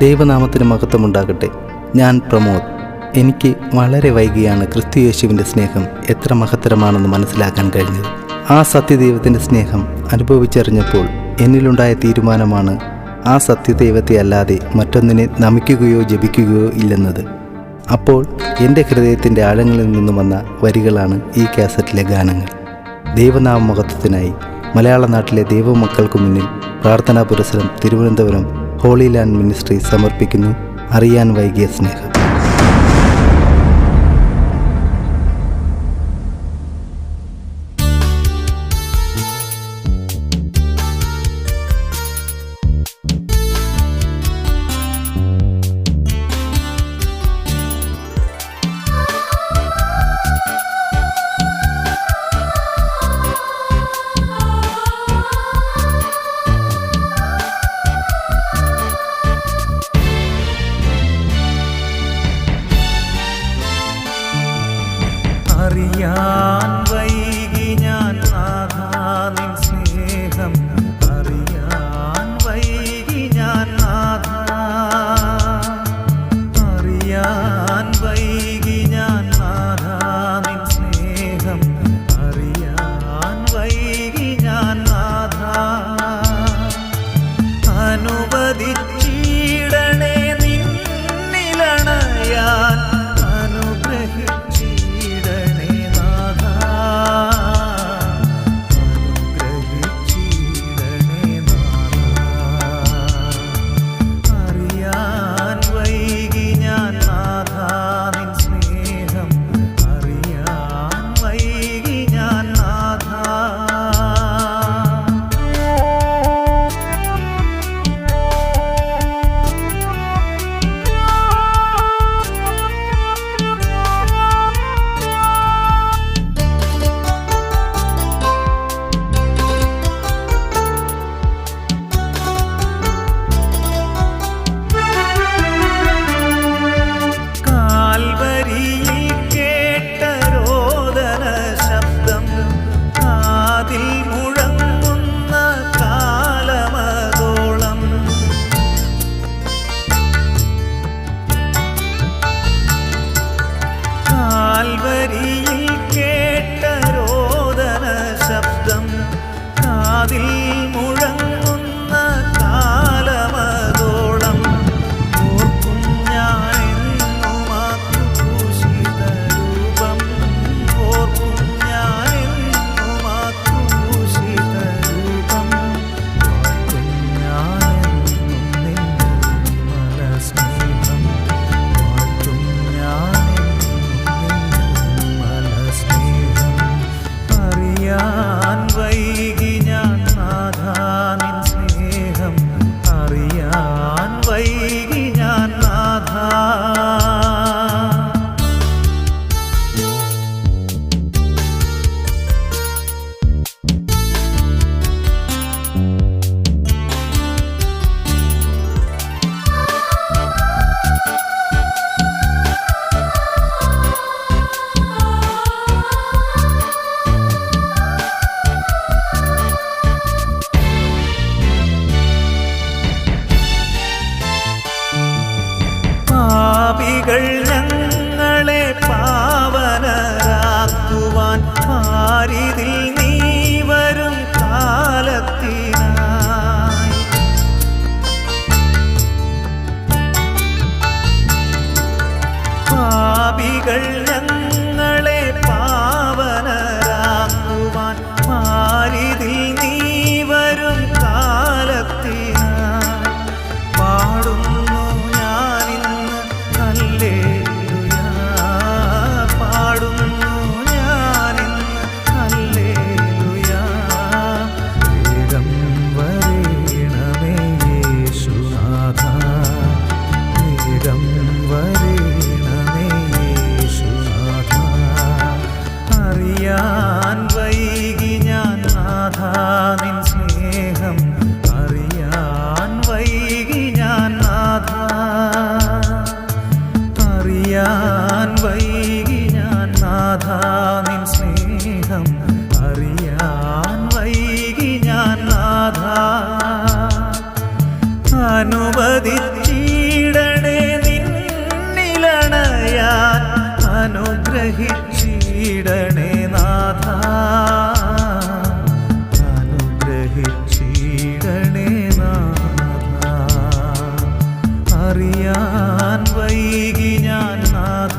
ദൈവനാമത്തിന് മഹത്വമുണ്ടാകട്ടെ. ഞാൻ പ്രമോദ്. എനിക്ക് വളരെ വൈകിയാണ് ക്രിസ്തു യേശുവിന്റെ സ്നേഹം എത്ര മഹത്തരമാണെന്ന് മനസ്സിലാക്കാൻ കഴിഞ്ഞത്. ആ സത്യദൈവത്തിന്റെ സ്നേഹം അനുഭവിച്ചറിഞ്ഞപ്പോൾ എന്നിലുണ്ടായ തീരുമാനമാണ് ആ സത്യദൈവത്തെ അല്ലാതെ മറ്റൊന്നിനെ നമിക്കുകയോ ജപിക്കുകയോ ഇല്ലെന്നത്. അപ്പോൾ എന്റെ ഹൃദയത്തിന്റെ ആഴങ്ങളിൽ നിന്നും വന്ന വരികളാണ് ഈ കാസറ്റിലെ ഗാനങ്ങൾ. ദൈവനാമ മഹത്വത്തിനായി മലയാള നാട്ടിലെ ദൈവമക്കൾക്ക് മുന്നിൽ പ്രാർത്ഥനാ പുരസ്സരം തിരുവനന്തപുരം ഹോളി ലാൻഡ് മിനിസ്ട്രി സമർപ്പിക്കുന്നു. അറിയാൻ വൈകിയ സ്നേഹം. അറിയാൻ പാരിതിൽ നീ വരും കാലത്തിനായി. പാപികൾ ഞങ്ങളെ അനുവദിച്ചിടണേ നിന്നിലണയാൻ അനുഗ്രഹിച്ചിടണേ നാഥ. അനുഗ്രഹിച്ചിടണേ നാഥ. അറിയാൻ വൈകി ഞാൻ നാഥ.